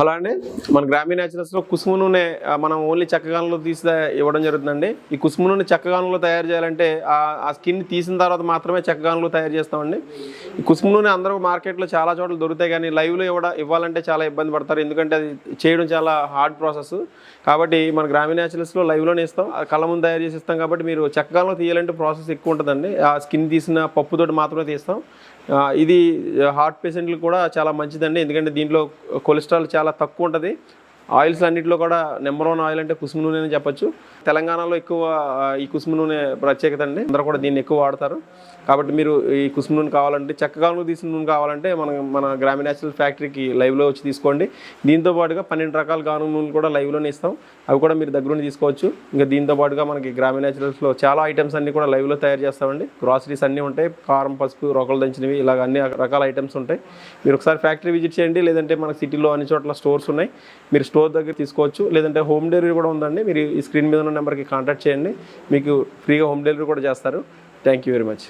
Hello అండి. మన గ్రామీణ న్యాచురల్స్లో కుసుమ నూనె మనం ఓన్లీ చెక్కగానంలో తీసి ఇవ్వడం జరుగుతుందండి. ఈ కుసుమ నూనె చెక్కగానంలో తయారు చేయాలంటే ఆ- స్కిన్ తీసిన తర్వాత మాత్రమే చెక్కగానంలో తయారు చేస్తామండి. ఈ కుసుమ నూనె అందరూ మార్కెట్లో చాలా చోట్ల దొరుకుతాయి కానీ లైవ్లో ఇవ్వడం ఇవ్వాలంటే చాలా ఇబ్బంది పడతారు. ఎందుకంటే అది చేయడం చాలా హార్డ్ ప్రాసెస్. కాబట్టి మన గ్రామీణ న్యాచురల్స్లో లైవ్లోనే ఇస్తాం. కళ్ళ ముందు తయారు చేసి ఇస్తాం కాబట్టి మీరు చెక్కగానంలో తీయాలంటే ప్రాసెస్ ఎక్కువ ఉంటుందండి. ఆ స్కిన్ తీసిన పప్పుతోటి మాత్రమే తీస్తాం. ఇది హార్ట్ పేషెంట్లు కూడా చాలా మంచిదండి. ఎందుకంటే దీంట్లో కొలెస్ట్రాల్ చాలా చాలా తక్కువ ఉంటుంది. ఆయిల్స్ అన్నింటిలో కూడా నెంబర్ వన్ ఆయిల్ అంటే కుసుమ నూనె అని చెప్పొచ్చు. తెలంగాణలో ఎక్కువ ఈ కుసుమ నూనె ప్రత్యేకత అండి. అందరూ కూడా దీన్ని ఎక్కువ వాడతారు. కాబట్టి మీరు ఈ కుసుమ నూనె కావాలంటే చక్కగా తీసిన నూనె కావాలంటే మన మన గ్రామీణ న్యాచురల్ ఫ్యాక్టరీకి లైవ్లో వచ్చి తీసుకోండి. దీంతో పాటుగా పన్నెండు రకాల గాను నూనె కూడా లైవ్లోనే ఇస్తాం. అవి కూడా మీరు దగ్గరుండి తీసుకోవచ్చు. ఇంకా దీంతో పాటుగా మనకి గ్రామీణ న్యాచురల్స్లో చాలా ఐటమ్స్ అన్ని కూడా లైవ్లో తయారు చేస్తామండి. గ్రాసరీస్ అన్నీ ఉంటాయి. కారం పసుపు రొకలు దంచినవి ఇలాగ అన్ని రకాల ఐటమ్స్ ఉంటాయి. మీరు ఒకసారి ఫ్యాక్టరీ విజిట్ చేయండి. లేదంటే మన సిటీలో అన్ని చోట్ల స్టోర్స్ ఉన్నాయి. మీరు స్టోర్ దగ్గర తీసుకోవచ్చు. లేదంటే హోమ్ డెలివరీ కూడా ఉందండి. మీరు ఈ స్క్రీన్ మీద ఉన్న నెంబర్కి కాంటాక్ట్ చేయండి. మీకు ఫ్రీగా హోమ్ డెలివరీ కూడా చేస్తారు. Thank you very much.